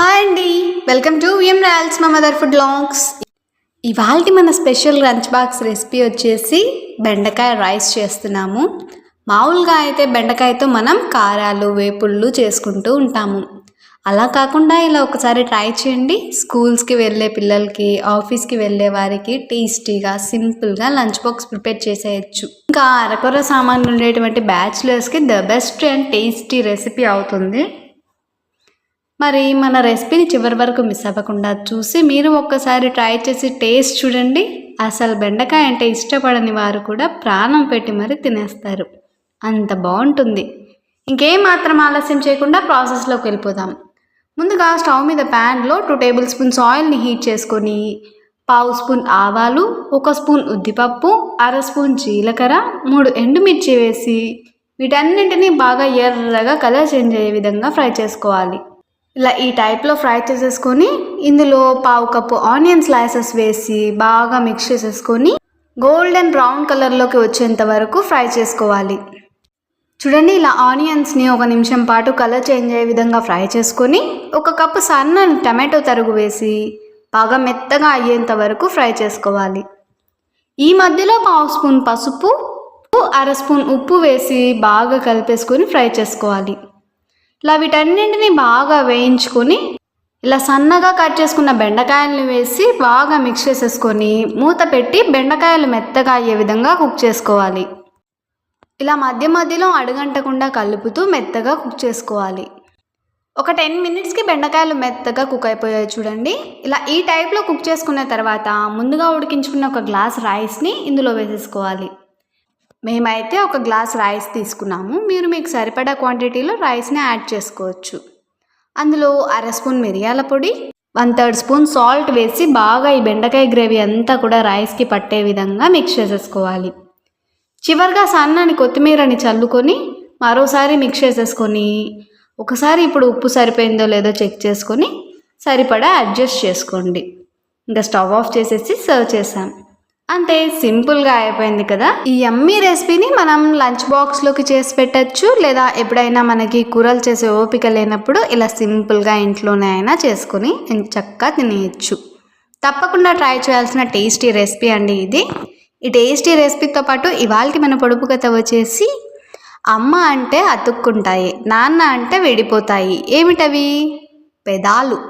Hi అండి. Welcome to VM Royals మా mother food లాంగ్స్ ఇవాళ మన స్పెషల్ లంచ్ బాక్స్ రెసిపీ వచ్చేసి బెండకాయ రైస్ చేస్తున్నాము. మామూలుగా అయితే బెండకాయతో మనం కారాలు వేపుళ్ళు చేసుకుంటూ ఉంటాము. అలా కాకుండా ఇలా ఒకసారి ట్రై చేయండి. స్కూల్స్కి వెళ్ళే పిల్లలకి ఆఫీస్కి వెళ్ళే వారికి టేస్టీగా సింపుల్గా లంచ్ బాక్స్ ప్రిపేర్ చేసేయచ్చు. ఇంకా అరకొర సామాన్లు ఉండేటువంటి బ్యాచులర్స్కి the best and tasty recipe అవుతుంది. మరి మన రెసిపీని చివరి వరకు మిస్ అవ్వకుండా చూసి మీరు ఒక్కసారి ట్రై చేసి టేస్ట్ చూడండి. అసలు బెండకాయ అంటే ఇష్టపడని వారు కూడా ప్రాణం పెట్టి మరి తినేస్తారు. అంత బాగుంటుంది. ఇంకేం మాత్రం ఆలస్యం చేయకుండా ప్రాసెస్లోకి వెళ్ళిపోదాం. ముందుగా స్టవ్ మీద ప్యాన్లో టూ టేబుల్ స్పూన్స్ ఆయిల్ని హీట్ చేసుకొని పావు స్పూన్ ఆవాలు ఒక స్పూన్ ఉద్దిపప్పు అర స్పూన్ జీలకర్ర మూడు ఎండుమిర్చి వేసి వీటన్నింటినీ బాగా ఎర్రగా కలర్ చేంజ్ అయ్యే విధంగా ఫ్రై చేసుకోవాలి. ఇలా ఈ టైప్లో ఫ్రై చేసేసుకొని ఇందులో పావు కప్పు ఆనియన్ స్లైసెస్ వేసి బాగా మిక్స్ చేసేసుకొని గోల్డెన్ బ్రౌన్ కలర్లోకి వచ్చేంత వరకు ఫ్రై చేసుకోవాలి. చూడండి ఇలా ఆనియన్స్ని ఒక నిమిషం పాటు కలర్ చేంజ్ అయ్యే విధంగా ఫ్రై చేసుకొని ఒక కప్పు సన్న టమాటో తరుగు వేసి బాగా మెత్తగా అయ్యేంత వరకు ఫ్రై చేసుకోవాలి. ఈ మధ్యలో పావు స్పూన్ పసుపు అర స్పూన్ ఉప్పు వేసి బాగా కలిపేసుకొని ఫ్రై చేసుకోవాలి. ఇలా వీటన్నింటినీ బాగా వేయించుకొని ఇలా సన్నగా కట్ చేసుకున్న బెండకాయలను వేసి బాగా మిక్స్ చేసేసుకొని మూత పెట్టి బెండకాయలు మెత్తగా అయ్యే విధంగా కుక్ చేసుకోవాలి. ఇలా మధ్య మధ్యలో అడుగంటకుండా కలుపుతూ మెత్తగా కుక్ చేసుకోవాలి. ఒక టెన్ మినిట్స్కి బెండకాయలు మెత్తగా కుక్ అయిపోయాయి చూడండి. ఇలా ఈ టైప్లో కుక్ చేసుకున్న తర్వాత ముందుగా ఉడికించుకున్న ఒక గ్లాస్ రైస్ని ఇందులో వేసేసుకోవాలి. మేమైతే ఒక గ్లాస్ రైస్ తీసుకున్నాము. మీరు మీకు సరిపడా క్వాంటిటీలో రైస్ని యాడ్ చేసుకోవచ్చు. అందులో అర స్పూన్ మిరియాల పొడి వన్ థర్డ్ స్పూన్ సాల్ట్ వేసి బాగా ఈ బెండకాయ గ్రేవీ అంతా కూడా రైస్కి పట్టే విధంగా మిక్స్ చేసేసుకోవాలి. చివరిగా సన్నని కొత్తిమీరని చల్లుకొని మరోసారి మిక్స్ చేసేసుకొని ఒకసారి ఇప్పుడు ఉప్పు సరిపోయిందో లేదో చెక్ చేసుకొని సరిపడా అడ్జస్ట్ చేసుకోండి. ఇంకా స్టవ్ ఆఫ్ చేసేసి సర్వ్ చేసాం అంతే సింపుల్గా అయిపోయింది కదా? ఈ అమ్మీ రెసిపీని మనం లంచ్ బాక్స్లోకి చేసి పెట్టచ్చు లేదా ఎప్పుడైనా మనకి కూరలు చేసే ఓపిక లేనప్పుడు ఇలా సింపుల్గా ఇంట్లోనే అయినా చేసుకొని చక్కగా తినేయచ్చు. తప్పకుండా ట్రై చేయాల్సిన టేస్టీ రెసిపీ అండి ఇది. ఈ టేస్టీ రెసిపీతో పాటు ఇవాళకి మన పొడుపు కథ వచ్చేసి అమ్మ అంటే అతుక్కుంటాయి నాన్న అంటే విడిపోతాయి. ఏమిటవి? పెదాలు.